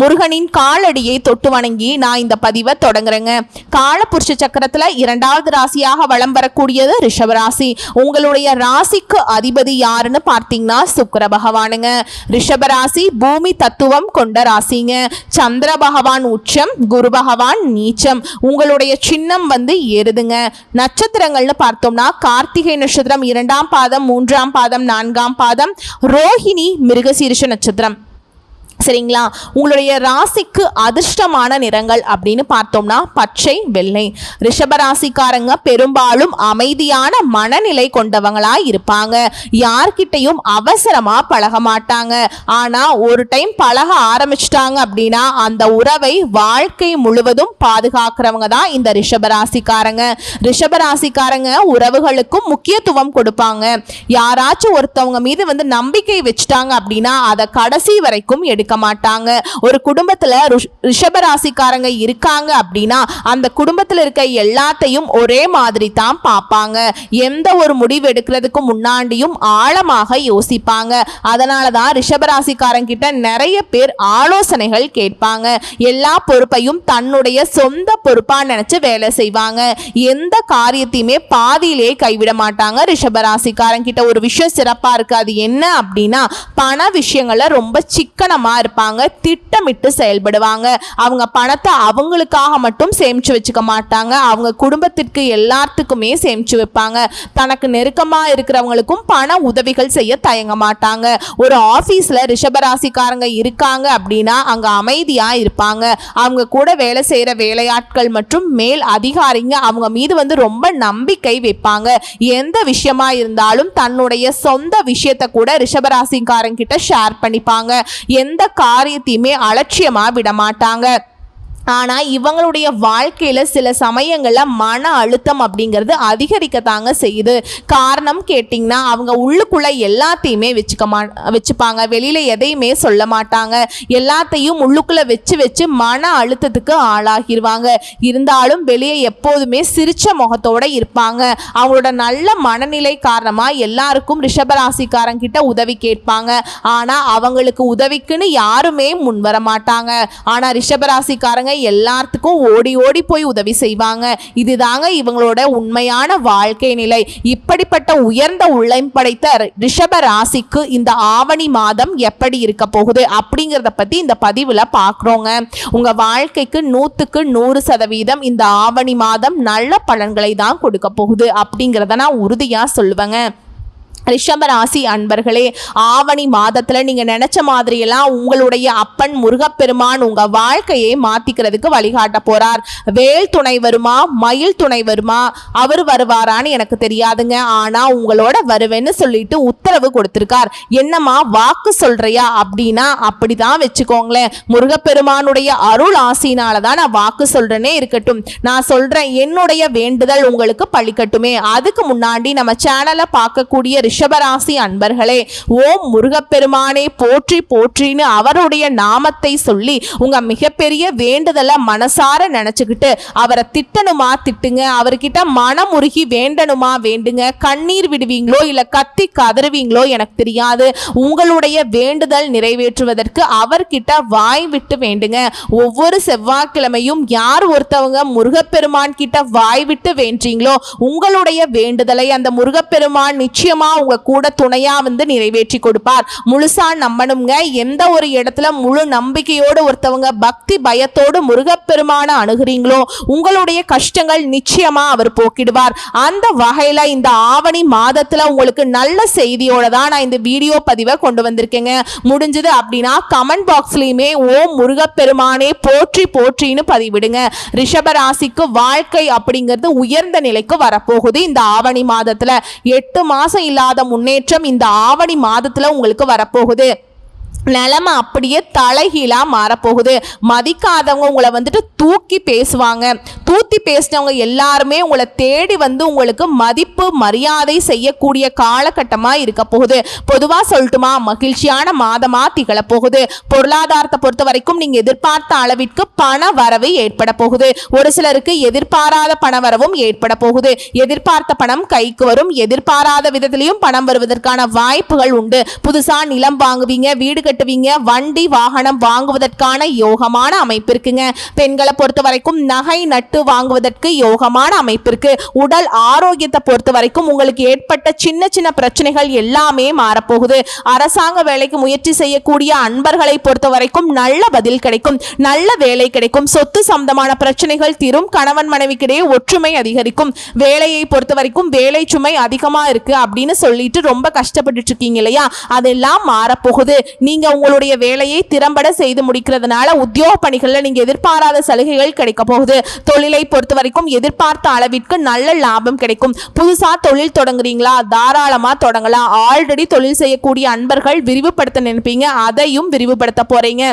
முருகனின் காலடியை தொட்டு வணங்கி நான் இந்த பதிவை தொடங்குறேங்க. காலபுருஷ சக்கரத்துல இரண்டாவது ராசியாக வலம் வரக்கூடியது ரிஷப ராசி உங்களுடைய ராசிக்கு அதிபதி யாருன்னு பார்த்தீங்கன்னா சுக்கர பகவானுங்க. ரிஷப ராசி பூமி தத்துவம் கொண்ட ராசிங்க. சந்திர பகவான் உச்சம் குரு பகவான் நீச்சம். உங்களுடைய சின்னம் வந்து எருதுங்க நட்சத்திரங்கள்னு பார்த்தோம்னா கார்த்திகை நட்சத்திரம் இரண்டாம் பாதம் மூன்றாம் பாதம் நான்காம் பாதம் ரோஹிணி மிருகசீரிஷ நட்சத்திரம். சரிங்களா? உங்களுடைய ராசிக்கு அதிர்ஷ்டமான நிறங்கள் அப்படின்னு பார்த்தோம்னா பச்சை வெள்ளை. ரிஷப ராசிக்காரங்க பெரும்பாலும் அமைதியான மனநிலை கொண்டவங்களா இருப்பாங்க. யார்கிட்டையும் அவசரமா பழக மாட்டாங்க. ஆனா ஒரு டைம் பழக ஆரம்பிச்சிட்டாங்க அப்படின்னா அந்த உறவை வாழ்க்கை முழுவதும் பாதுகாக்கிறவங்க தான் இந்த ரிஷப ராசிக்காரங்க ரிஷப ராசிக்காரங்க உறவுகளுக்கும் முக்கியத்துவம் கொடுப்பாங்க. யாராச்சும் ஒருத்தவங்க மீது வந்து நம்பிக்கை வச்சுட்டாங்க அப்படின்னா அதை கடைசி வரைக்கும் எடுக்க மாட்டாங்க. ஒரு குடும்பத்தில் ரிஷபராசிக்காரங்க ராசிக்காரங்க இருக்காங்க அப்படின்னா அந்த குடும்பத்தில் இருக்க எல்லாத்தையும் ஒரே மாதிரி தான் பார்ப்பாங்க. எந்த ஒரு முடிவு எடுக்கிறதுக்கு முன்னாடியும் ஆழமாக யோசிப்பாங்க. அதனால தான் ரிஷபராசிக்காரங்கிட்ட நிறைய பேர் ஆலோசனைகள் கேட்பாங்க. எல்லா பொறுப்பையும் தன்னுடைய சொந்த பொறுப்பா நினைச்சு வேலை செய்வாங்க. எந்த காரியத்தையுமே பாதியிலே கைவிட மாட்டாங்க ரிஷபராசிக்காரங்கிட்ட. ஒரு விஷயம் சிறப்பாக இருக்காது அது என்ன அப்படின்னா பண விஷயங்களை ரொம்ப சிக்கனமாக இருப்பாங்க திட்டமிட்டு செயல்படுவாங்க. அவங்க பணத்தை அவங்களுக்காக மட்டும் சேமிச்சு வச்சுக்க மாட்டாங்க. அவங்க குடும்பத்திற்கு எல்லாத்துக்குமே சேமிச்சு வைப்பாங்க. தனக்கு நெருக்கமா இருக்கிறவங்களுக்கும் பண உதவிகள் செய்ய தயங்க மாட்டாங்க. ஒரு ஆபீஸ்ல ரிஷபராசிக்காரங்க இருக்காங்க அப்படின்னா அங்க அமைதியா இருப்பாங்க. அவங்க கூட வேலை செய்யற வேலையாட்கள் மற்றும் மேல் அதிகாரிங்க அவங்க மீது வந்து ரொம்ப நம்பிக்கை வைப்பாங்க. எந்த விஷயமா இருந்தாலும் தன்னுடைய சொந்த விஷயத்தை கூட ரிஷபராசிக்காரங்கிட்ட ஷேர் பண்ணிப்பாங்க. எந்த காரியத்தையுமே அலட்சியமா விட மாட்டாங்க ஆனால் இவங்களுடைய வாழ்க்கையில் சில சமயங்களில் மன அழுத்தம் அப்படிங்கிறது அதிகரிக்கத்தாங்க செய்யுது. காரணம் கேட்டிங்கன்னா அவங்க உள்ளுக்குள்ளே எல்லாத்தையுமே வச்சுக்க மா வச்சுப்பாங்க. வெளியில் எதையுமே சொல்ல மாட்டாங்க. எல்லாத்தையும் உள்ளுக்குள்ளே வச்சு வச்சு மன அழுத்தத்துக்கு ஆளாகிடுவாங்க இருந்தாலும் வெளியே எப்போதுமே சிரித்த முகத்தோடு இருப்பாங்க. அவங்களோட நல்ல மனநிலை காரணமாக எல்லாருக்கும் ரிஷபராசிக்காரங்கிட்ட உதவி கேட்பாங்க. ஆனால் அவங்களுக்கு உதவிக்குன்னு யாருமே முன் வர மாட்டாங்க. ஆனால் ரிஷபராசிக்காரங்க எல்லாத்துக்கும் ஓடி ஓடி போய் உதவி செய்வாங்க. இதுதாங்க இவங்களோட உண்மையான வாழ்க்கை நிலை. இப்படிப்பட்ட உயர்ந்த உள்ளம் படைத்த ரிஷப ராசிக்கு இந்த ஆவணி மாதம் எப்படி இருக்க போகுது அப்படிங்கிறத பற்றி இந்த பதிவில் பார்க்குறோங்க உங்கள் வாழ்க்கைக்கு நூற்றுக்கு நூறு சதவீதம் இந்த ஆவணி மாதம் நல்ல பலன்களை தான் கொடுக்க போகுது அப்படிங்கிறத நான் உறுதியாக சொல்லுவேங்க. ரிஷபராசி அன்பர்களே ஆவணி மாதத்தில் நீங்கள் நினச்ச மாதிரியெல்லாம் உங்களுடைய அப்பன் முருகப்பெருமான் உங்கள் வாழ்க்கையை மாற்றிக்கிறதுக்கு வழிகாட்ட போகிறார் வேல் துணை வருமா? மயில் துணை வருமா? அவர் வருவாரான்னு எனக்கு தெரியாதுங்க. ஆனால் உங்களோட வருவேன்னு சொல்லிட்டு உத்தரவு கொடுத்துருக்கார். என்னம்மா வாக்கு சொல்கிறியா அப்படின்னா அப்படி தான் வச்சுக்கோங்களேன். முருகப்பெருமானுடைய அருள் ஆசினால தான் நான் வாக்கு சொல்கிறேனே இருக்கட்டும். நான் சொல்கிறேன் என்னுடைய வேண்டுதல் உங்களுக்கு பழிக்கட்டுமே. அதுக்கு முன்னாடி நம்ம சேனலை பார்க்கக்கூடிய ரிஷபராசி அன்பர்களே ஓம் முருகப்பெருமானே போற்றி போற்றின்னு அவருடைய நாமத்தை சொல்லி உங்க மிகப்பெரிய வேண்டுதலை மனசார நினைச்சுக்கிட்டு அவரை திட்டணுமா திட்டுங்க. அவர்கிட்ட மனமுருகி வேண்டணுமா வேண்டுங்க. கண்ணீர் விடுவீங்களோ இல்ல கத்தி கதறுவீங்களோ எனக்கு தெரியாது. உங்களுடைய வேண்டுதல் நிறைவேற்றுவதற்கு அவர்கிட்ட வாய் விட்டு வேண்டுங்க. ஒவ்வொரு செவ்வாய்க்கிழமையும் யார் ஒருத்தவங்க முருகப்பெருமான் கிட்ட வாய் விட்டு வேண்டீங்களோ உங்களுடைய வேண்டுதலை அந்த முருகப்பெருமான் நிச்சயமா உங்க கூட துணையா வந்து நிறைவேற்றி கொடுப்பார் முழுசா நம்பணுங்க. எந்த ஒரு இடத்துல முழு நம்பிக்கையோடு ஒருத்தவங்க பக்தி பயத்தோடு முருகப்பெருமான அணுகுறீங்களோ உங்களுடைய கஷ்டங்கள் நிச்சயமா அவர் போக்கிடுவார். அந்த வகையில இந்த ஆவணி மாதத்துல உங்களுக்கு நல்ல செய்தியோட தான் நான் இந்த வீடியோ பதிவை கொண்டு வந்திருக்கேங்க. முடிஞ்சது அப்படின்னா கமெண்ட் பாக்ஸ்லயுமே ஓம் முருகப்பெருமானே போற்றி போற்றின்னு பதிவிடுங்க. ரிஷபராசிக்கு வாழ்க்கை அப்படிங்கிறது உயர்ந்த நிலைக்கு வரப்போகுது இந்த ஆவணி மாதத்துல. எட்டு மாசம் இல்லாத முன்னேற்றம் இந்த ஆவணி மாதத்துல உங்களுக்கு வரப்போகுது. நிலைமை அப்படியே தலைகீழாக மாறப்போகுது. மதிக்காதவங்க உங்களை வந்துட்டு தூக்கி பேசுவாங்க. தூக்கி பேசினவங்க எல்லாருமே உங்களை தேடி வந்து உங்களுக்கு மதிப்பு மரியாதை செய்யக்கூடிய காலகட்டமாக இருக்க போகுது. பொதுவாக சொல்லட்டுமா மகிழ்ச்சியான மாதமாக திகழப்போகுது பொருளாதாரத்தை பொறுத்த வரைக்கும் நீங்கள் எதிர்பார்த்த அளவிற்கு பண வரவு ஏற்பட போகுது. ஒரு சிலருக்கு எதிர்பாராத பண வரவும் ஏற்பட போகுது. எதிர்பார்த்த பணம் கைக்கு வரும். எதிர்பாராத விதத்திலையும் பணம் வருவதற்கான வாய்ப்புகள் உண்டு. புதுசாக நிலம் வாங்குவீங்க வீடு கட்டுவீங்க. வண்டி வாகனம் வாங்குவதற்கான யோகமான அமைப்பு இருக்குங்க பெண்களை பொறுத்த வரைக்கும் நகை நட்டு வாங்குவதற்கு யோகமான அமைப்பு இருக்கு உடல் ஆரோக்கியத்தை பொறுத்த வரைக்கும் உங்களுக்கு ஏற்பட்ட சின்ன சின்ன பிரச்சனைகள் எல்லாமே மாறப்போகுது. அரசாங்க வேலைக்கு முயற்சி செய்யக்கூடிய அன்பர்களை பொறுத்த வரைக்கும் நல்ல பதில் கிடைக்கும். நல்ல வேலை கிடைக்கும். சொத்து சம்பந்தமான பிரச்சனைகள் தீரும். கணவன் மனைவிக்கிடையே ஒற்றுமை அதிகரிக்கும். வேலையை பொறுத்த வரைக்கும் வேலை சுமை அதிகமா இருக்கு அப்படின்னு சொல்லிட்டு ரொம்ப கஷ்டப்பட்டுட்டு இருக்கீங்க இல்லையா? அதெல்லாம் மாறப்போகுது. நீங்க உங்களுடைய வேலையை திறம்பட செய்து முடிக்கிறதுனால உத்தியோக பணிகளில் நீங்க எதிர்பாராத சலுகைகள் கிடைக்க போகுது. தொழிலை பொறுத்த வரைக்கும் எதிர்பார்த்த அளவிற்கு நல்ல லாபம் கிடைக்கும். புதுசா தொழில் தொடங்குறீங்களா? தாராளமா தொடங்கலாம். ஆல்ரெடி தொழில் செய்யக்கூடிய அன்பர்கள் விரிவுபடுத்த நினைப்பீங்க. அதையும் விரிவுபடுத்த போறீங்க.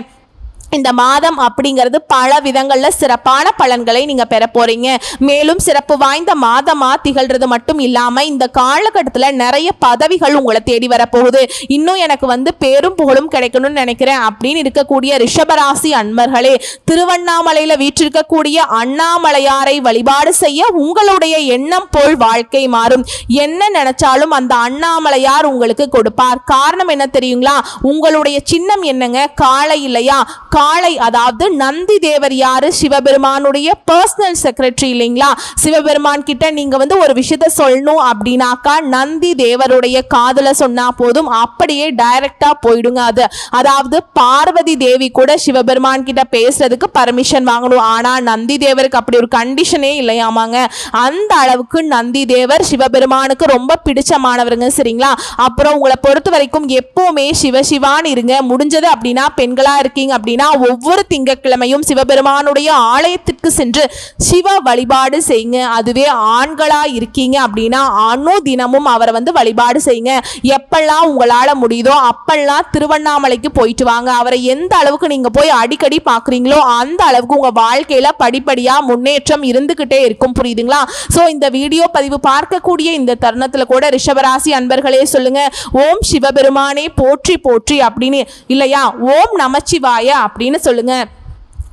இந்த மாதம் அப்படிங்கிறது பல விதங்களில் சிறப்பான பலன்களை நீங்கள் பெற போகிறீங்க மேலும் சிறப்பு வாய்ந்த மாதமாக திகழ்கிறது மட்டும் இல்லாமல் இந்த காலகட்டத்தில் நிறைய பதவிகள் உங்களை தேடி வரப்போகுது இன்னும் எனக்கு வந்து பேரும் புகழும் கிடைக்கணும்னு நினைக்கிறேன் அப்படின்னு இருக்கக்கூடிய ரிஷபராசி அன்பர்களே திருவண்ணாமலையில் வீற்றிருக்கக்கூடிய அண்ணாமலையாரை வழிபாடு செய்ய உங்களுடைய எண்ணம் போல் வாழ்க்கை மாறும். என்ன நினைச்சாலும் அந்த அண்ணாமலையார் உங்களுக்கு கொடுப்பார். காரணம் என்ன தெரியுங்களா? உங்களுடைய சின்னம் என்னங்க? காலை இல்லையா? காளை அதாவது நந்தி தேவர் யாரு? சிவபெருமானுடைய பர்சனல் செக்ரட்டரி இல்லைங்களா? சிவபெருமான் கிட்ட நீங்க வந்து ஒரு விஷயத்த சொல்லணும் அப்படின்னாக்கா நந்தி தேவருடைய காதல சொன்னா போதும் அப்படியே டைரக்டா போயிடுங்க அது. அதாவது பார்வதி தேவி கூட சிவபெருமான் கிட்ட பேசுறதுக்கு பர்மிஷன் வாங்கணும். ஆனா நந்தி தேவருக்கு அப்படி ஒரு கண்டிஷனே இல்லையாமாங்க. அந்த அளவுக்கு நந்தி தேவர் சிவபெருமானுக்கு ரொம்ப பிடிச்சமானவருங்க சரிங்களா? அப்புறம் உங்களை பொறுத்த வரைக்கும் எப்பவுமே சிவசிவான் இருங்க. முடிஞ்சது அப்படின்னா பெண்களா இருக்கீங்க அப்படின்னா ஒவ்வொரு திங்கட்கிழமையும் சிவபெருமானுடைய ஆலயத்திற்கு சென்று சிவ வழிபாடு செய்யுங்க. அதுவே ஆண்களா இருக்கீங்க அப்படின்னா அணு தினமும் அவரை வந்து வழிபாடு செய்யுங்க. எப்பெல்லாம் உங்களால முடியுதோ அப்பெல்லாம் திருவண்ணாமலைக்கு போயிட்டு வாங்க. அவரை எந்த அளவுக்கு நீங்க போய் அடிக்கடி பார்க்குறீங்களோ அந்த அளவுக்கு உங்க வாழ்க்கையில படிப்படியா முன்னேற்றம் இருந்துகிட்டே இருக்கும். புரியுதுங்களா? சோ இந்த வீடியோ பதிவு பார்க்கக்கூடிய இந்த தருணத்துல கூட ரிஷபராசி அன்பர்களே சொல்லுங்க. ஓம் சிவபெருமானே போற்றி போற்றி அப்படின்னு. இல்லையா? ஓம் நமச்சிவாய அப்படின்னு சொல்லுங்க.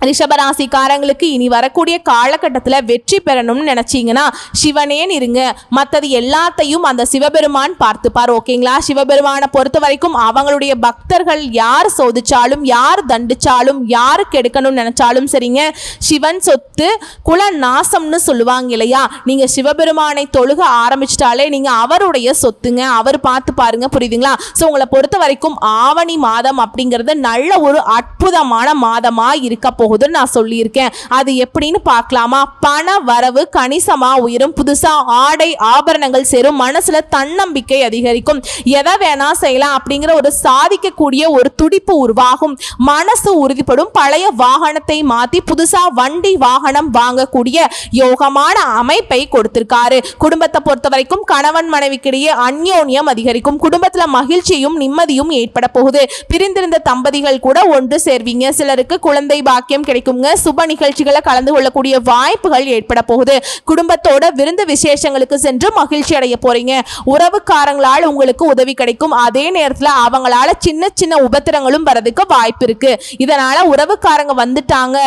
ரிஷபராசிக்காரங்களுக்கு இனி வரக்கூடிய காலகட்டத்தில் வெற்றி பெறணும்னு நினச்சிங்கன்னா சிவனேன்னு இருங்க. மற்றது எல்லாத்தையும் அந்த சிவபெருமான் பார்த்துப்பார் ஓகேங்களா? சிவபெருமானை பொறுத்த வரைக்கும் அவங்களுடைய பக்தர்கள் யார் சோதிச்சாலும் யார் தண்டிச்சாலும் யார் கெடுக்கணும்னு நினச்சாலும் சரிங்க சிவன் சொத்து குல நாசம்னு சொல்லுவாங்க இல்லையா? நீங்கள் சிவபெருமானை தொழுக ஆரம்பிச்சிட்டாலே நீங்கள் அவருடைய சொத்துங்க அவர் பார்த்து பாருங்க புரியுதுங்களா? ஸோ உங்களை பொறுத்த வரைக்கும் ஆவணி மாதம் அப்படிங்கிறது நல்ல ஒரு அற்புதமான மாதமாக இருக்க போகுதுன்னு நான் சொல்லியிருக்கேன். அது எப்படின்னு பார்க்கலாமா? பண வரவு கணிசமா உயரும். புதுசா ஆடை ஆபரணங்கள் சேரும். மனசுல தன்னம்பிக்கை அதிகரிக்கும். எதை வேணா செய்யலாம் அப்படிங்கிற ஒரு சாதிக்கக்கூடிய ஒரு துடிப்பு உருவாகும். மனசு உறுதிப்படும். பழைய வாகனத்தை மாத்தி புதுசா வண்டி வாகனம் வாங்கக்கூடிய யோகமான அமைப்பை கொடுத்திருக்காரு. குடும்பத்தை பொறுத்த வரைக்கும் கணவன் மனைவிக்கிடையே அந்யோன்யம் அதிகரிக்கும். குடும்பத்துல மகிழ்ச்சியும் நிம்மதியும் ஏற்பட போகுது. பிரிந்திருந்த தம்பதிகள் கூட ஒன்று சேர்வீங்க. சிலருக்கு குழந்தை பாக்கியம் கிடைக்குங்க. சுப நிகழ்ச்சிகளை கலந்து கொள்ளக்கூடிய வாய்ப்புகள் ஏற்பட போகுது. குடும்பத்தோட விருந்து விசேஷங்களுக்கு சென்று மகிழ்ச்சி அடைய போறீங்க. உறவுக்காரங்களால் உங்களுக்கு உதவி கிடைக்கும். அதே நேரத்தில் அவங்களால சின்ன சின்ன உபத்திரங்களும் வரதுக்கு வாய்ப்பு இருக்கு. இதனால உறவுக்காரங்க வந்துட்டாங்க.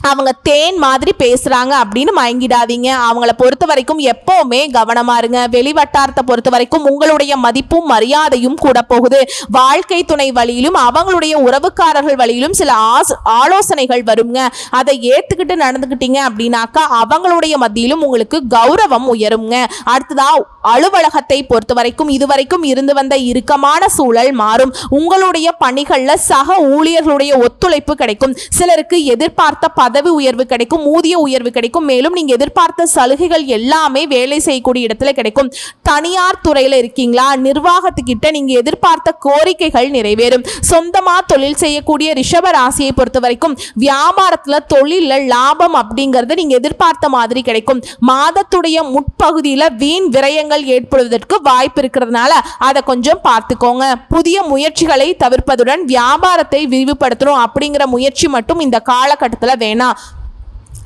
அவங்க தேன் மாதிரி பேசுகிறாங்க அப்படின்னு மயங்கிடாதீங்க. அவங்கள பொறுத்த வரைக்கும் எப்போவுமே கவனமாக இருங்க. வெளிவட்டாரத்தை பொறுத்த வரைக்கும் உங்களுடைய மதிப்பும் மரியாதையும் கூட போகுது. வாழ்க்கை துணை வழியிலும் அவங்களுடைய உறவுக்காரர்கள் வழியிலும் சில ஆஸ் ஆலோசனைகள் வருங்க. அதை ஏற்றுக்கிட்டு நடந்துக்கிட்டீங்க அப்படின்னாக்கா அவங்களுடைய மத்தியிலும் உங்களுக்கு கௌரவம் உயருங்க. அடுத்ததா அலுவலகத்தை பொறுத்த வரைக்கும் இதுவரைக்கும் இருந்து வந்த இறுக்கமான சூழல் மாறும். உங்களுடைய பணிகளில் சக ஊழியர்களுடைய ஒத்துழைப்பு கிடைக்கும். சிலருக்கு எதிர்பார்த்த பதவி உயர்வு கிடைக்கும் ஊதிய உயர்வு கிடைக்கும். மேலும் நீங்க எதிர்பார்த்த சலுகைகள் எல்லாமே வேலை செய்யக்கூடிய இடத்துல கிடைக்கும். தனியார் துறையில இருக்கீங்களா? நிர்வாகத்துக்கிட்ட நீங்க எதிர்பார்த்த கோரிக்கைகள் நிறைவேறும். சொந்தமா தொழில் செய்யக்கூடிய ரிஷப ராசியை பொறுத்த வரைக்கும் வியாபாரத்துல தொழில்ல லாபம் அப்படிங்கிறது நீங்க எதிர்பார்த்த மாதிரி கிடைக்கும். மாதத்துடைய முற்பகுதியில வீண் விரயங்கள் ஏற்படுவதற்கு வாய்ப்பு இருக்கிறதுனால அதை கொஞ்சம் பார்த்துக்கோங்க. புதிய முயற்சிகளை தவிர்ப்பதுடன் வியாபாரத்தை விரிவுபடுத்தணும் அப்படிங்கிற முயற்சி மட்டும் இந்த காலகட்டத்தில் வேணும். ஏன்னா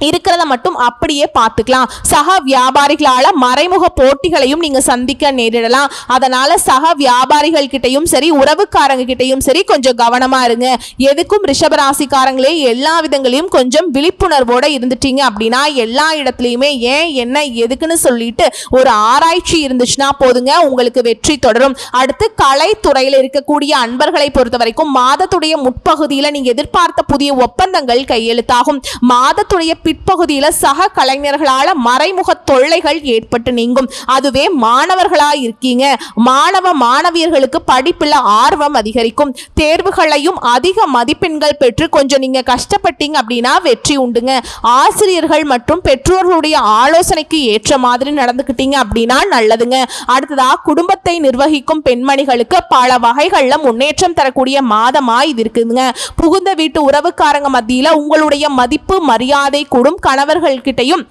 இருக்கிறத மட்டும் அப்படியே பார்த்துக்கலாம். சக வியாபாரிகளால் மறைமுக போட்டிகளையும் நீங்கள் சந்திக்க நேரிடலாம். அதனால் சக வியாபாரிகள் கிட்டயும் சரி உறவுக்காரங்க கிட்டயும் சரி கொஞ்சம் கவனமாக இருங்க. எதுக்கும் ரிஷபராசிக்காரங்களே எல்லா விதங்களையும் கொஞ்சம் விழிப்புணர்வோடு இருந்துட்டீங்க அப்படின்னா எல்லா இடத்துலையுமே ஏன் என்ன எதுக்குன்னு சொல்லிட்டு ஒரு ஆராய்ச்சி இருந்துச்சுன்னா போதுங்க உங்களுக்கு வெற்றி தொடரும். அடுத்து கலைத்துறையில் இருக்கக்கூடிய அன்பர்களை பொறுத்த வரைக்கும் மாதத்துடைய முற்பகுதியில் நீங்கள் எதிர்பார்த்த புதிய ஒப்பந்தங்கள் கையெழுத்தாகும். மாதத்துடைய பிற்பகுதியில் சக கலைஞர்களால் மறைமுக தொல்லைகள் ஏற்பட்டு நீங்கும். அதுவே மாணவர்களாக இருக்கீங்க மாணவ மாணவியர்களுக்கு படிப்பில் ஆர்வம் அதிகரிக்கும். தேர்வுகளையும் அதிக மதிப்பெண்கள் பெற்று கொஞ்சம் நீங்கள் கஷ்டப்பட்டீங்க அப்படின்னா வெற்றி உண்டுங்க. ஆசிரியர்கள் மற்றும் பெற்றோர்களுடைய ஆலோசனைக்கு ஏற்ற மாதிரி நடந்துக்கிட்டீங்க அப்படின்னா நல்லதுங்க. அடுத்ததாக குடும்பத்தை நிர்வகிக்கும் பெண்மணிகளுக்கு பல வகைகளில் முன்னேற்றம் தரக்கூடிய மாதமாக இது இருக்குதுங்க. புகுந்த வீட்டு உறவுக்காரங்க மத்தியில் உங்களுடைய மதிப்பு மரியாதை கூடும் கணவர்கள்கிட்டயும்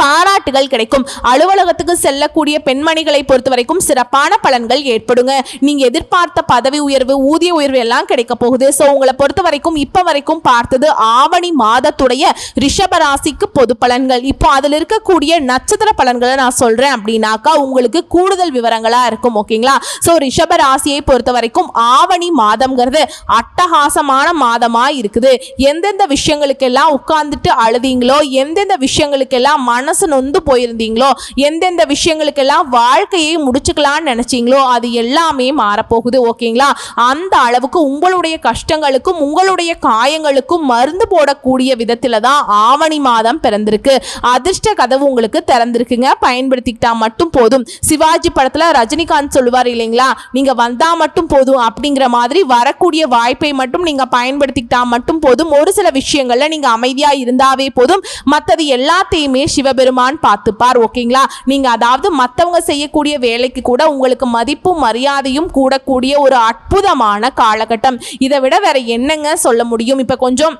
பாராட்டுகள் கிடைக்கும். அலுவலகத்துக்கு செல்லக்கூடிய பெண்மணிகளை பொறுத்த வரைக்கும் சிறப்பான பலன்கள் ஏற்படுங்க. நீங்க எதிர்பார்த்த பதவி உயர்வு ஊதிய உயர்வு எல்லாம் கிடைக்க போகுது. ஸோ உங்களை பொறுத்த வரைக்கும் இப்ப வரைக்கும் பார்த்தது ஆவணி மாதத்துடைய ரிஷப ராசிக்கு பொது பலன்கள். இப்போ அதில் இருக்கக்கூடிய நட்சத்திர பலன்களை நான் சொல்றேன் அப்படின்னாக்கா உங்களுக்கு கூடுதல் விவரங்களா இருக்கும் ஓகேங்களா? ஸோ ரிஷப ராசியை பொறுத்த வரைக்கும் ஆவணி மாதம்ங்கிறது அட்டகாசமான மாதமா இருக்குது. எந்தெந்த விஷயங்களுக்கெல்லாம் உட்கார்ந்துட்டு அழுதீங்களோ எந்தெந்த விஷயங்களுக்கெல்லாம் மனசு நொந்து போயிருந்தீங்களோ? எந்தெந்த விஷயங்களுக்கெல்லாம் வாழ்க்கையை முடிச்சுக்கலாம்னு நினைச்சீங்களோ அது எல்லாமே மாறப்போகுது ஓகேங்களா? அந்த அளவுக்கு உங்களுடைய கஷ்டங்களுக்கும் உங்களுடைய காயங்களுக்கும் மருந்து போடக்கூடிய விதத்துல தான் ஆவணி மாதம் பிறந்திருக்கு. அதிர்ஷ்ட கதவு உங்களுக்கு திறந்திருக்குங்க. பயன்படுத்திக்கிட்டா மட்டும் போதும். சிவாஜி படத்துல ரஜினிகாந்த் சொல்லுவார் இல்லைங்களா? நீங்க வந்தா மட்டும் போதும் அப்படிங்கிற மாதிரி வரக்கூடிய வாய்ப்பை மட்டும் நீங்க பயன்படுத்திக்கிட்டா மட்டும் போதும். ஒரு சில விஷயங்கள்ல நீங்க அமைதியா இருந்தாவே போதும். மற்றது எல்லாத்தையுமே சிவபெருமான் பார்த்துப்பார் ஓகேங்களா? நீங்க அதாவது மற்றவங்க செய்யக்கூடிய வேலைக்கு கூட உங்களுக்கு மதிப்பும் மரியாதையும் கூடக்கூடிய ஒரு அற்புதமான காலகட்டம். இதை விட வேற என்னங்க சொல்ல முடியும்? இப்ப கொஞ்சம்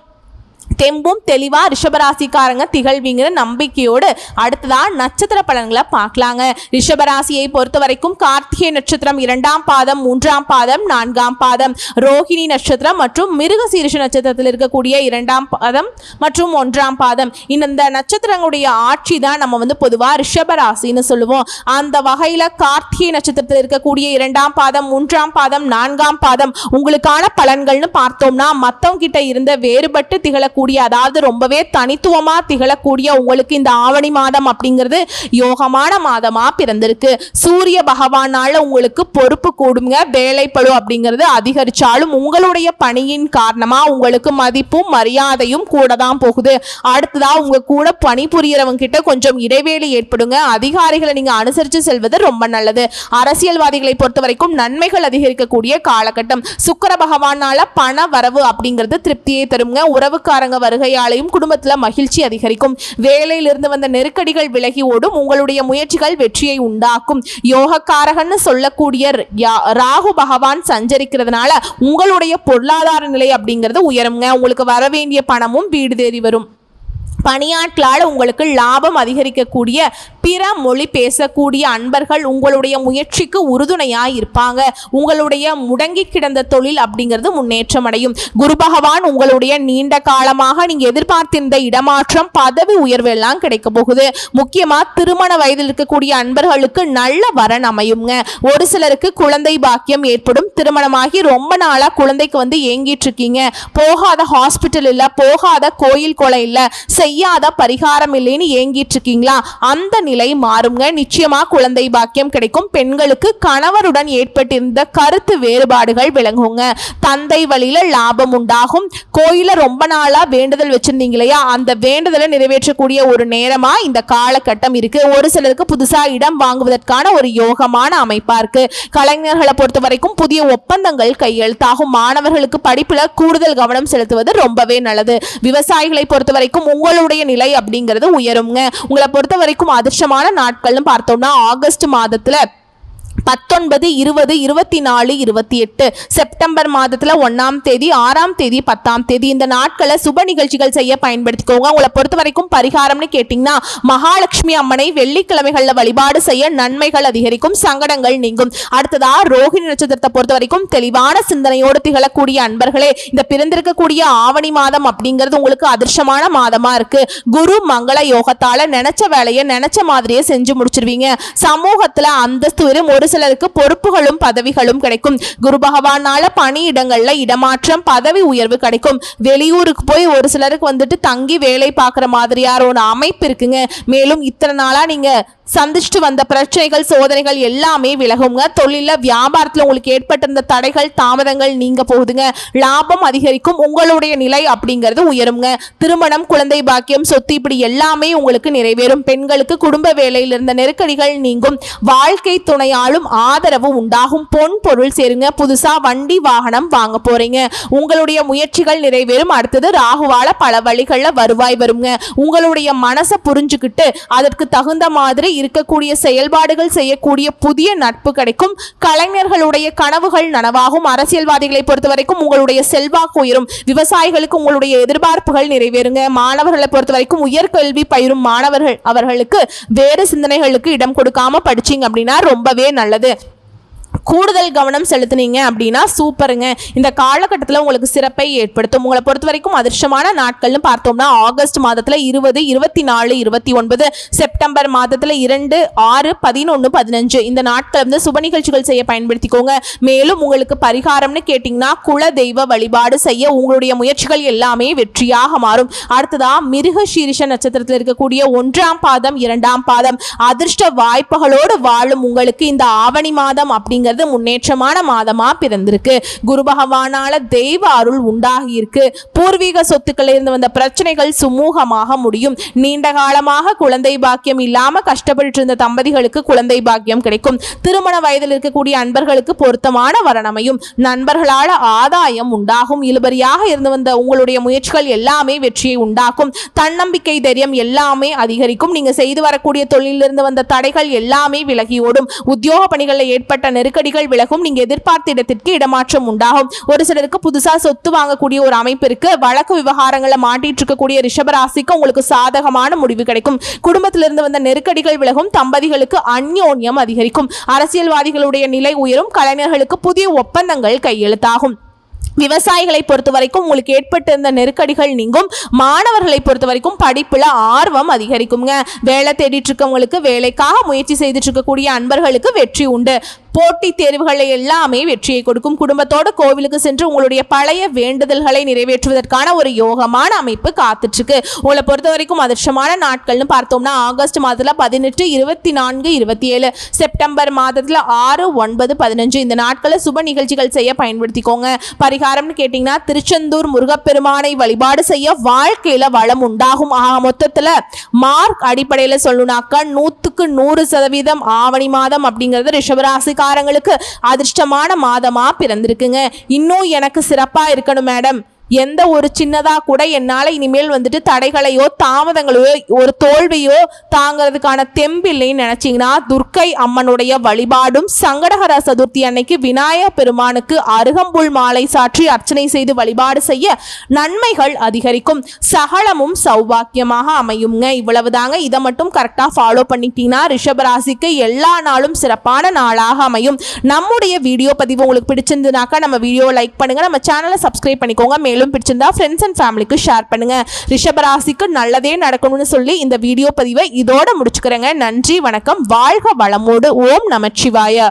தெம்பும் தெளிவாக ரிஷபராசிக்காரங்க திகழ்வீங்கிற நம்பிக்கையோடு அடுத்ததாக நட்சத்திர பலன்களை பார்க்கலாங்க. ரிஷபராசியை பொறுத்த வரைக்கும் கார்த்திகை நட்சத்திரம் இரண்டாம் பாதம் மூன்றாம் பாதம் நான்காம் பாதம். ரோஹிணி நட்சத்திரம் மற்றும் மிருகசீரிஷ நட்சத்திரத்தில் இருக்கக்கூடிய இரண்டாம் பாதம் மற்றும் ஒன்றாம் பாதம். இந்த நட்சத்திரங்களுடைய ஆட்சி தான் நம்ம வந்து பொதுவாக ரிஷபராசின்னு சொல்லுவோம். அந்த வகையில் கார்த்திகை நட்சத்திரத்தில் இருக்கக்கூடிய இரண்டாம் பாதம் மூன்றாம் பாதம் நான்காம் பாதம் உங்களுக்கான பலன்கள்னு பார்த்தோம்னா மற்றவங்க கிட்ட இருந்த வேறுபட்டு திகழக்கூடிய அதாவது ரொம்பவே தனித்துவமா திகழக்கூடிய உங்களுக்கு இந்த ஆவணி மாதம் அப்படிங்கிறது யோகமான மாதமா பிறந்திருக்கு. சூரிய பகவானால உங்களுக்கு பொறுப்பு கூடுங்க. வேலைப்பழு அப்படிங்கிறது அதிகரிச்சாலும் உங்களுடைய பணியின் காரணமா உங்களுக்கு மதிப்பும் மரியாதையும் கூட தான் போகுது. அடுத்ததா உங்க கூட பணிபுரியறவங்க கிட்ட கொஞ்சம் இடைவேளை ஏற்படுங்க. அதிகாரிகளை நீங்க அனுசரித்து செல்வது ரொம்ப நல்லது. அரசியல்வாதிகளை பொறுத்த வரைக்கும் நன்மைகள் அதிகரிக்கக்கூடிய காலகட்டம். சுக்கிர பகவானால பண வரவு அப்படிங்கிறது திருப்தியை தருங்க. உறவுக்காரங்க வருகையாலையும் குடும்பத்தில் மகிழ்ச்சி அதிகரிக்கும். வேலையிலிருந்து வந்த நெருக்கடிகள் விலகி ஓடும். உங்களுடைய முயற்சிகள் வெற்றியை உண்டாக்கும். யோகக்காரகன்னு சொல்லக்கூடிய யா- ராகு பகவான் சஞ்சரிக்கிறதுனால உங்களுடைய பொருளாதார நிலை அப்படிங்கிறது உயருங்க. உங்களுக்கு வர வேண்டிய பணமும் வீடு தேடி வரும். பணியாட்களால் உங்களுக்கு லாபம் அதிகரிக்கக்கூடிய பிற மொழி பேசக்கூடிய அன்பர்கள் உங்களுடைய முயற்சிக்கு உறுதுணையாக இருப்பாங்க உங்களுடைய முடங்கி கிடந்த தொழில் அப்படிங்கிறது முன்னேற்றம் அடையும் குரு பகவான் உங்களுடைய நீண்ட காலமாக நீங்கள் எதிர்பார்த்திருந்த இடமாற்றம் பதவி உயர்வு எல்லாம் கிடைக்க போகுது. முக்கியமாக திருமண வயதில் இருக்கக்கூடிய அன்பர்களுக்கு நல்ல வரன் அமையுங்க. ஒரு சிலருக்கு குழந்தை பாக்கியம் ஏற்படும். திருமணமாகி ரொம்ப நாளாக குழந்தைக்கு வந்து ஏங்கிட்டு இருக்கீங்க. போகாத ஹாஸ்பிட்டல் இல்லை போகாத கோயில் கொலை இல்ல செய்யாத பரிகாரம் இல்லைன்னு ஏங்கிட்டு இருக்கீங்களா அந்த நிலை மாறுங்க. நிச்சயமா குழந்தை பாக்கியம் கிடைக்கும். பெண்களுக்கு கணவருடன் ஏற்பட்டிருந்த கருத்து வேறுபாடுகள் விளங்குங்க. தந்தை வழியில லாபம் உண்டாகும். கோயில ரொம்ப நாளா வேண்டுதல் வச்சிருந்தீங்க இல்லையா? அந்த வேண்டுதலை நிறைவேற்றக்கூடிய ஒரு நேரமா இந்த காலகட்டம் இருக்கு. ஒரு சிலருக்கு புதுசா இடம் வாங்குவதற்கான ஒரு யோகமான அமைப்பா இருக்கு. கலைஞர்களை பொறுத்த வரைக்கும் புதிய ஒப்பந்தங்கள் கையெழுத்தாகும். மாணவர்களுக்கு படிப்புல கூடுதல் கவனம் செலுத்துவது ரொம்பவே நல்லது. விவசாயிகளை பொறுத்த வரைக்கும் உங்களுடைய நிலை அப்படிங்கிறது உயருங்க. உங்களை பொறுத்த வரைக்கும் அதிர்ஷ்டமான நாட்கள்னு பார்த்தோம்னா ஆகஸ்ட் மாதத்தில் பத்தொன்பது இருபது இருபத்தி நாலு இருபத்தி எட்டு செப்டம்பர் மாதத்துல ஒன்னாம் தேதி ஆறாம் தேதி பத்தாம் தேதி இந்த நாட்களை சுப நிகழ்ச்சிகள் செய்ய பயன்படுத்திக்கோங்க. உங்களை பொறுத்த வரைக்கும் பரிகாரம்னு கேட்டிங்கன்னா மகாலட்சுமி அம்மனை வெள்ளிக்கிழமைகள்ல வழிபாடு செய்ய நன்மைகள் அதிகரிக்கும் சங்கடங்கள் நீங்கும். அடுத்ததா ரோஹிணி நட்சத்திரத்தை பொறுத்த வரைக்கும் தெளிவான சிந்தனையோடு திகழக்கூடிய அன்பர்களே இந்த பிறந்திருக்கக்கூடிய ஆவணி மாதம் அப்படிங்கிறது உங்களுக்கு அதிர்ஷ்டமான மாதமா இருக்கு. குரு மங்கள யோகத்தால நினைச்ச வேலையை நினைச்ச மாதிரியே செஞ்சு முடிச்சிருவீங்க. சமூகத்துல அந்தஸ்து ஒரு சிலருக்கு பொறுப்புகளும் பதவிகளும் கிடைக்கும். குரு பகவானால பணியிடங்கள்ல இடமாற்றம் பதவி உயர்வு கிடைக்கும். வெளியூருக்கு போய் ஒரு சிலருக்கு வந்துட்டு தங்கி வேலை பார்க்குற மாதிரியான ஒரு அமைப்பு இருக்குங்க. மேலும் இத்தனை நாளா நீங்க சந்திச்சுட்டு வந்த பிரச்சனைகள் சோதனைகள் எல்லாமே விலகுங்க. தொழில வியாபாரத்தில் உங்களுக்கு ஏற்பட்டிருந்த தடைகள் தாமதங்கள் நீங்க போகுதுங்க. லாபம் அதிகரிக்கும். உங்களுடைய நிலை அப்படிங்கிறது உயருங்க. திருமணம் குழந்தை பாக்கியம் சொத்து இப்படி எல்லாமே உங்களுக்கு நிறைவேறும். பெண்களுக்கு குடும்ப வேலையில் இருந்த நெருக்கடிகள் நீங்கும். வாழ்க்கை துணையாலும் ஆதரவு உண்டாகும். பொன் பொருள் சேருங்க. புதுசா வண்டி வாகனம் வாங்க போறீங்க. உங்களுடைய முயற்சிகள் நிறைவேறும். அடுத்தது ராகுவால பல வழிகளில் வருவாய் வருங்க. உங்களுடைய மனசை புரிஞ்சுக்கிட்டு அதற்கு தகுந்த மாதிரி இருக்கக்கூடிய செயல்பாடுகள் செய்யக்கூடிய புதிய நட்பு கிடைக்கும். கலைஞர்களுடைய கனவுகள் நனவாகும். அரசியல்வாதிகளை பொறுத்த வரைக்கும் உங்களுடைய செல்வாக்கு உயரும் விவசாயிகளுக்கு உங்களுடைய எதிர்பார்ப்புகள் நிறைவேறுங்க. மாணவர்களை பொறுத்த வரைக்கும் உயர்கல்வி பயிரும் மாணவர்கள் அவர்களுக்கு வேறு சிந்தனைகளுக்கு இடம் கொடுக்காம படிச்சீங்க அப்படின்னா ரொம்பவே நல்லது. கூடுதல் கவனம் செலுத்துனீங்க அப்படின்னா சூப்பருங்க. இந்த காலகட்டத்தில் உங்களுக்கு சிறப்பை ஏற்படுத்தும். உங்களை பொறுத்த வரைக்கும் அதிர்ஷ்டமான நாட்கள்னு பார்த்தோம்னா ஆகஸ்ட் மாதத்தில் இருபது இருபத்தி நாலு இருபத்தி ஒன்பது செப்டம்பர் மாதத்தில் இரண்டு ஆறு பதினொன்று பதினஞ்சு. இந்த நாட்கள் வந்து சுப நிகழ்ச்சிகள் செய்ய பயன்படுத்திக்கோங்க. மேலும் உங்களுக்கு பரிகாரம்னு கேட்டிங்கன்னா குல தெய்வ வழிபாடு செய்ய உங்களுடைய முயற்சிகள் எல்லாமே வெற்றியாக மாறும். அடுத்ததாக மிருக சீரிஷ நட்சத்திரத்தில் இருக்கக்கூடிய ஒன்றாம் பாதம் இரண்டாம் பாதம். அதிர்ஷ்ட வாய்ப்புகளோடு வாழும் உங்களுக்கு இந்த ஆவணி மாதம் அப்படிங்கிறது முன்னேற்றமான மாதமா பிறந்திருக்கு? குரு பகவானால தெய்வ அருள் உண்டாகி இருக்கு பூர்வீக சொத்துக்களில் இருந்து வந்த பிரச்சனைகள் சுமூகமாக முடியும். நீண்ட காலமாக குழந்தை பாக்கியம் இல்லாம கஷ்டப்பட்டு இருந்த தம்பதிகளுக்கு குழந்தை பாக்கியம் கிடைக்கும். திருமண வயதில் இருக்கக்கூடிய அன்பர்களுக்கு பொருத்தமான வரணமையும் நண்பர்களால ஆதாயம் உண்டாகும். இழுபறியாக இருந்து வந்த உங்களுடைய முயற்சிகள் எல்லாமே வெற்றியை உண்டாக்கும். தன்னம்பிக்கை தைரியம் எல்லாமே அதிகரிக்கும். நீங்க செய்து வரக்கூடிய தொழிலிருந்து வந்த தடைகள் எல்லாமே விலகி ஓடும். உத்தியோக பணிகளில் ஏற்பட்ட நெருக்கடிகள் விலகும். நீங்க எதிர்பார்த்த இடத்திற்கு இடமாற்றம் உண்டாகும். ஒரு சிலருக்கு புதுசா சொத்து வாங்கக்கூடிய ஒரு அமைப்பிற்கு வழக்கு விவகாரங்களை மாட்டிட்டு இருக்கக்கூடிய ரிஷபராசிக்கு உங்களுக்கு சாதகமான முடிவு கிடைக்கும். குடும்பத்திலிருந்து வந்த நெருக்கடிகள் விலகும். தம்பதிகளுக்கு அந்யோன்யம் அதிகரிக்கும். அரசியல்வாதிகளுடைய நிலை உயரும். கலைஞர்களுக்கு புதிய ஒப்பந்தங்கள் கையெழுத்தாகும். விவசாயிகளை பொறுத்த வரைக்கும் உங்களுக்கு ஏற்பட்டிருந்த நெருக்கடிகள் நீங்கும். மாணவர்களை பொறுத்த வரைக்கும் படிப்புல ஆர்வம் அதிகரிக்குங்க. வேலை தேடிட்டு இருக்கவங்களுக்கு வேலைக்காக முயற்சி செய்துட்டு இருக்கக்கூடிய அன்பர்களுக்கு வெற்றி உண்டு. போட்டித் தேர்வுகளை எல்லாமே வெற்றியை கொடுக்கும். குடும்பத்தோட கோவிலுக்கு சென்று உங்களுடைய பழைய வேண்டுதல்களை நிறைவேற்றுவதற்கான ஒரு யோகமான அமைப்பு காத்துட்டு இருக்கு உங்களை பொறுத்த வரைக்கும் அதிர்ஷ்டமான நாட்கள்னு பார்த்தோம்னா ஆகஸ்ட் மாதத்தில் பதினெட்டு இருபத்தி நான்கு இருபத்தி ஏழு செப்டம்பர் மாதத்தில் ஆறு ஒன்பது பதினஞ்சு. இந்த நாட்களை சுப நிகழ்ச்சிகள் செய்ய பயன்படுத்திக்கோங்க. பரிகாரம்னு கேட்டிங்கன்னா திருச்செந்தூர் முருகப்பெருமானை வழிபாடு செய்ய வாழ்க்கையில் வளம் உண்டாகும். ஆக மொத்தத்தில் மார்க் அடிப்படையில் சொல்லணும்னாக்கா நூற்றுக்கு நூறு சதவீதம் ஆவணி மாதம் அப்படிங்கிறது ரிஷபராசிக்காரங்களுக்கு அதிர்ஷ்டமான மாதமா பிறந்திருக்குங்க. இன்னும் எனக்கு சிறப்பா இருக்கணும் மேடம். எந்த ஒரு சின்னதாக கூட என்னால் இனிமேல் வந்துட்டு தடைகளையோ தாமதங்களையோ ஒரு தோல்வியோ தாங்கிறதுக்கான தெம்பில்லைன்னு நினச்சிங்கன்னா துர்க்கை அம்மனுடைய வழிபாடும் சங்கடகர சதுர்த்தி அன்னைக்கு விநாயக பெருமானுக்கு அருகம்புல் மாலை சாற்றி அர்ச்சனை செய்து வழிபாடு செய்ய நன்மைகள் அதிகரிக்கும். சகலமும் சௌபாக்கியமாக அமையுங்க இவ்வளவுதாங்க. இதை மட்டும் கரெக்டாக ஃபாலோ பண்ணிட்டீங்கன்னா ரிஷபராசிக்கு எல்லா நாளும் சிறப்பான நாளாக அமையும். நம்முடைய வீடியோ பதிவு உங்களுக்கு பிடிச்சிருந்ததுனாக்கா நம்ம வீடியோ லைக் பண்ணுங்கள் நம்ம சேனலை சப்ஸ்கிரைப் பண்ணிக்கோங்க. மேலும் பிடிச்சிருந்தா ஃப்ரெண்ட்ஸ் அண்ட் ஃபேமிலிக்கு ஷேர் பண்ணுங்க. ரிஷபராசிக்கு நல்லதே நடக்கணும்னு சொல்லி இந்த வீடியோ பதிவை இதோட முடிச்சுக்கிறேங்க. நன்றி வணக்கம். வாழ்க வளமோடு. ஓம் நமச்சிவாய.